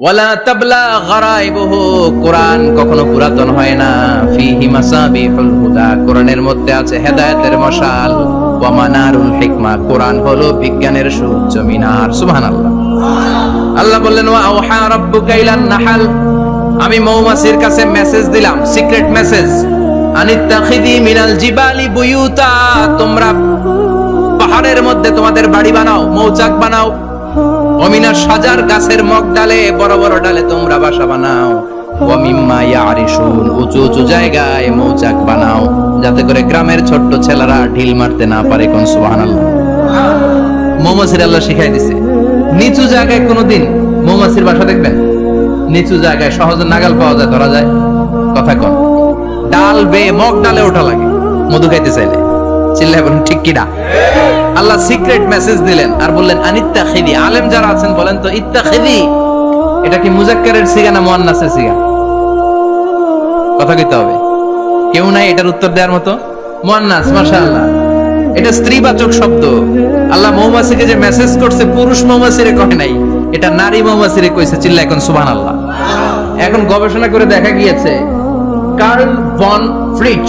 ওয়ালা তাবলা গারাইবুহু কখনো পুরাতন হয় না। ফিহি মাসাবিহুল হুদা মধ্যে আছে হেদায়েতের মশাল। ওয়া মানারুল হিকমা হলো বিজ্ঞানের মিনার। সুবহানাল্লাহ। আল্লাহ বললেন, ওয়া আওহা রাব্বুকা ইলান নাহাল। আমি মৌমাছির কাছে মেসেজ দিলাম, সিক্রেট মেসেজ। আনিত্তাখিদি মিনাল জিবালি বুয়ুতা। তোমরা পাহাড়ের মধ্যে তোমাদের বাড়ি বানাও, মৌচাক বানাও। অমিনা সাজার গাছের মগ ডালে, বড় বড় ডালে তোমরা বাসা বানাও। উঁচু উঁচু জায়গায় মৌচাক বানাও, যাতে করে গ্রামের ছোট্ট ছেলেরা ঢিল মারতে না পারে কোন মৌমাছির আল্লাহ শিখাই দিছে। নিচু জায়গায় কোনোদিন মৌমাছির বাসা দেখবেন? নিচু জায়গায় সহজে নাগাল পাওয়া যায়, ধরা যায়। কথা কন। ডাল বে মগ ডালে ওঠা লাগে। মধু খাইতে চাইলে। চিল্লাই বলুন, ঠিক কিনা? আল্লাহ সিক্রেট মেসেজ দিলেন আর বললেন আনিত্তা খেদি আলেম যারা আছেন বলেন তো ইত্তা খেদি এটা কি মুজাক্কারের সিগা না মুয়ান্নাসের সিগা? কথা কইতে হবে। কেউ নাই এটার উত্তর দেওয়ার মতো? মুয়ান্নাস, মাশাআল্লাহ। এটা স্ত্রীবাচক শব্দ। আল্লাহ মৌমাছিকে যে মেসেজ করছে, পুরুষ মৌমাছিরে কয় নাই, এটা নারী মৌমাছিরে কইছে চিল্লা এখন সুবান আল্লাহ এখন গবেষণা করে দেখা গিয়েছে, কার্ল ভন ফ্রিচ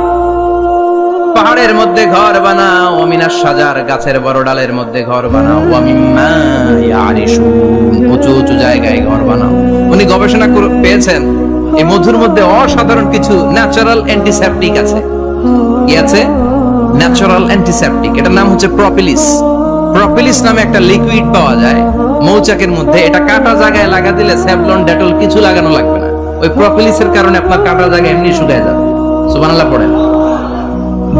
পাহাড়ের মধ্যে ঘর বানাও, অমিনার সাজার গাছের বড় ডালের মধ্যে ঘর বানাও উঁচু উঁচু জায়গায় ঘর বানাও। উনি গবেষণা পেয়েছেন, এই মধুর মধ্যে অসাধারণ কিছু ন্যাচারাল অ্যান্টিসেপটিক আছে। কি আছে? ন্যাচারাল অ্যান্টিসেপটিক এটার নাম হচ্ছে প্রপিলিস প্রপিলিস নামে একটা লিকুইড পাওয়া যায়, মৌচাকের মধ্যে। এটা কাটা জায়গায় লাগা দিলে স্যাভলন ডেটল কিছু লাগানো লাগবে না। ওই প্রপিলিসের কারণে আপনার কাটা জায়গা এমনি শুকায় যাবে। সুবহানাল্লাহ, পড়েন।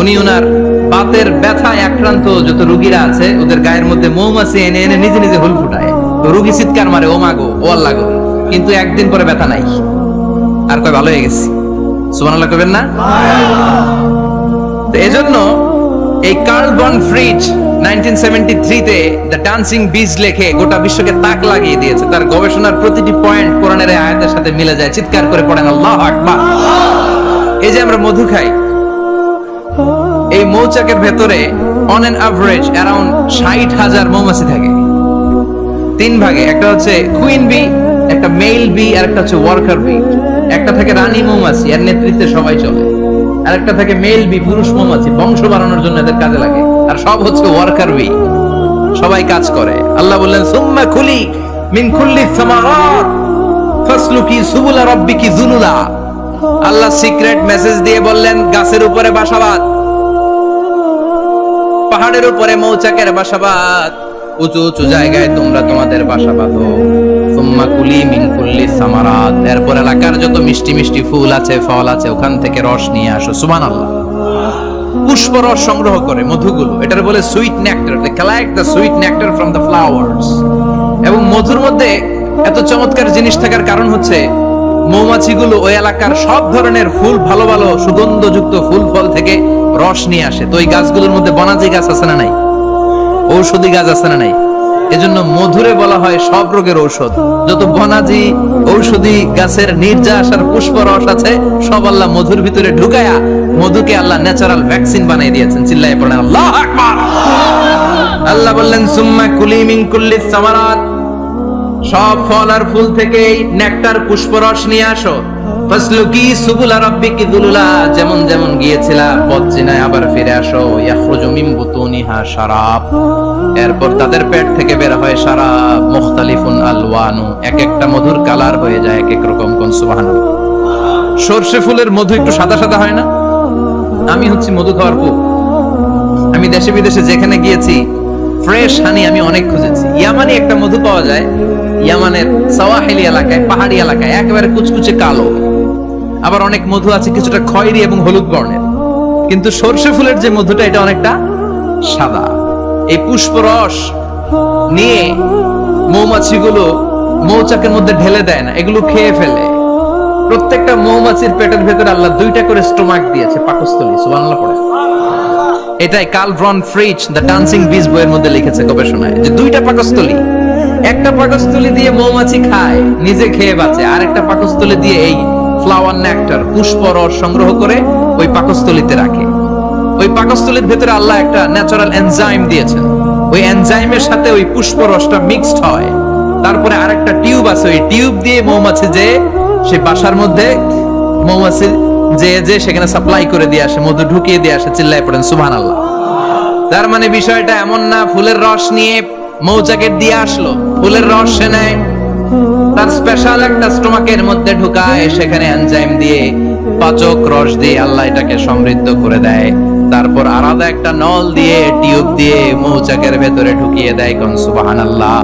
উনি ওনার বাতের ব্যথায় আক্রান্ত যত রুগীরা আছে, ওদের গায়ের মধ্যে মৌমাছি এনে এনে নিজে নিজে হুল ফুটায়। তো রুগী চিৎকার মারে, ও মাগো ও আল্লাহ গো। কিন্তু একদিন পরে ব্যথা নাই। আর কয়, ভালো হয়ে গেছি। সুবহানাল্লাহ কইবেন না? এই কার্ল বন ফ্রিজ 1973 তে ডান্সিং বিজ লেখে গোটা বিশ্বকে তাক লাগিয়ে দিয়েছে। তার গবেষণার প্রতিটি পয়েন্ট কোরআনের সাথে মিলে যায়। চিৎকার করে পড়েন, আল্লাহ এই যে আমরা মধু খাই মৌচাকের ভেতরে অন এন অ্যাভারেজ অ্যারাউন্ড ষাট হাজার মৌমাছি থাকে। তিন ভাগে, একটা হচ্ছে কুইন বি একটা মেল বি আর একটা হচ্ছে ওয়ার্কার বি একটা থাকে রানী মৌমাছি, এর নেতৃত্বে সবাই চলে। আর একটা থাকে মেল বি পুরুষ মৌমাছি, বংশ বাড়ানোর জন্য এদের কাজে লাগে। আর সব হচ্ছে ওয়ার্কার বি সবাই কাজ করে। আল্লাহ বললেন, সুম্মা খুলি মিন কুল্লি সামারাত, ফাসলুকি সুবুলা রাব্বিকি যুনুলা আল্লাহ সিক্রেট মেসেজ দিয়ে বললেন, গাছের উপরে বাসাবাদ পাহাড়ের উপরে মৌচাকের বাসাবাদ। উঁচু উঁচু জায়গায় তোমরা তোমাদের বাসা বাঁধো কুলি এরপর এলাকার যত মিষ্টি মিষ্টি ফুল আছে, ফল আছে, ওখান থেকে রস নিয়ে আসো। পুষ্প রস সংগ্রহ করে মধুগুলো। এটার বলে sweet nectar collect the sweet nectar from the flowers এবং মধুর মধ্যে এত চমৎকার জিনিস থাকার কারণ হচ্ছে, মৌমাছিগুলো ওই এলাকার সব ধরনের ফুল, ভালো ভালো সুগন্ধযুক্ত ফুল, ফল থেকে রস নিয়ে আসে। তো ওই গাছগুলোর মধ্যে বনাজি গাছ আছে না নাই? ঔষধি গাছ আছে না নাই? এজন্য মধুরে বলা হয় সব রোগের ঔষধ। যত বনাজি, ঔষধি গাছের নির্যাস আর পুষ্প রস আছে, সব আল্লাহ মধুর ভিতরে ঢুকায়া মধুকে আল্লাহ ন্যাচারাল ভ্যাকসিন বানিয়ে দিয়েছেন। চিল্লাই পড়েন, আল্লাহ আল্লাহ বললেন, সুম্মা কুলি মিন কুল্লি সামারাত। সব ফল আর ফুল থেকে নেকটার পুষ্পরস নিয়ে আসো। ফাসলুকি সুবুলা রাব্বিকি যেমন যেমন গিয়েছিলা, পথ চিনায় আবার ফিরে আসো। ইয়াখরুজু মিন বুতুনিহা শারাব। এরপর তাদের পেট থেকে বের হয় শারাব। মুখতালিফুন আলওয়ানু। এক একটা মধুর কালার হয়ে যায় এক এক রকম কোন, সুবহানাল্লাহ। সর্ষে ফুলের মধু একটু সাদা সাদা হয় না? আমি হচ্ছি মধু খাওয়ার কুক আমি দেশে বিদেশে যেখানে গিয়েছি, ফ্রেশ হানি আমি অনেক খুঁজেছি। ইয়ামানি একটা মধু পাওয়া যায়, ইয়ামানের সাওয়াহিলি এলাকায়, পাহাড়ি এলাকায়, একেবারে কুচকুচে কালো। আবার অনেক মধু আছে কিছুটা খয়েরি এবং হলুদ বর্ণের। কিন্তু সর্ষে ফুলের যে মধুটা, এটা অনেকটা সাদা। এই পুষ্পরস নিয়ে মৌমাছিগুলো মৌচাকের মধ্যে ঢেলে দেয় না, এগুলো খেয়ে ফেলে। প্রত্যেকটা মৌমাছির পেটের ভেতরে আল্লাহ দুইটা করে স্টোমাক দিয়েছে, পাকস্থলী, সুবহানাল্লাহ পড়ে। এটাই Karl von Frisch, the dancing bee বইয়ের মধ্যে লিখেছে গবেষণায়, যে দুইটা পাকস্থলী, একটা পাকস্থলী দিয়ে মৌমাছি খায়, নিজে খেয়ে বাঁচে আর একটা পাকস্থলী দিয়ে এই ফ্লাওয়ার নেকটার পুষ্প রস সংগ্রহ করে ওই পাকস্থলীতে রাখে। ওই পাকস্থলীর ভেতরে আল্লাহ একটা ন্যাচারাল এনজাইম দিয়েছেন। ওই এনজাইমের সাথে ওই পুষ্প রসটা মিক্সড হয়। তারপরে আরেকটা টিউব আছে, ওই টিউব দিয়ে মৌমাছি যে, সে বাসার মধ্যে মৌমাছি যে যে সেখানে সাপ্লাই করে দিয়ে আসে, মধু ঢুকিয়ে দিয়ে আসে, চিল্লায় পড়েন সুবহান আল্লাহ তার মানে বিষয়টা এমন না, ফুলের রস নিয়ে মৌচাকের দিয়ে আসলো। ফুলের রস সে নেয়। তার স্পেশাল একটা স্টোমাকের মধ্যে ঢুকায়, সেখানে এনজাইম দিয়ে পাচক রস দিয়ে আল্লাহ এটাকে সমৃদ্ধ করে দেয়। তারপর আলাদা একটা নল দিয়ে টিউব দিয়ে মৌচাকের ভেতরে ঢুকিয়ে দেয় কোন সুবহানাল্লাহ।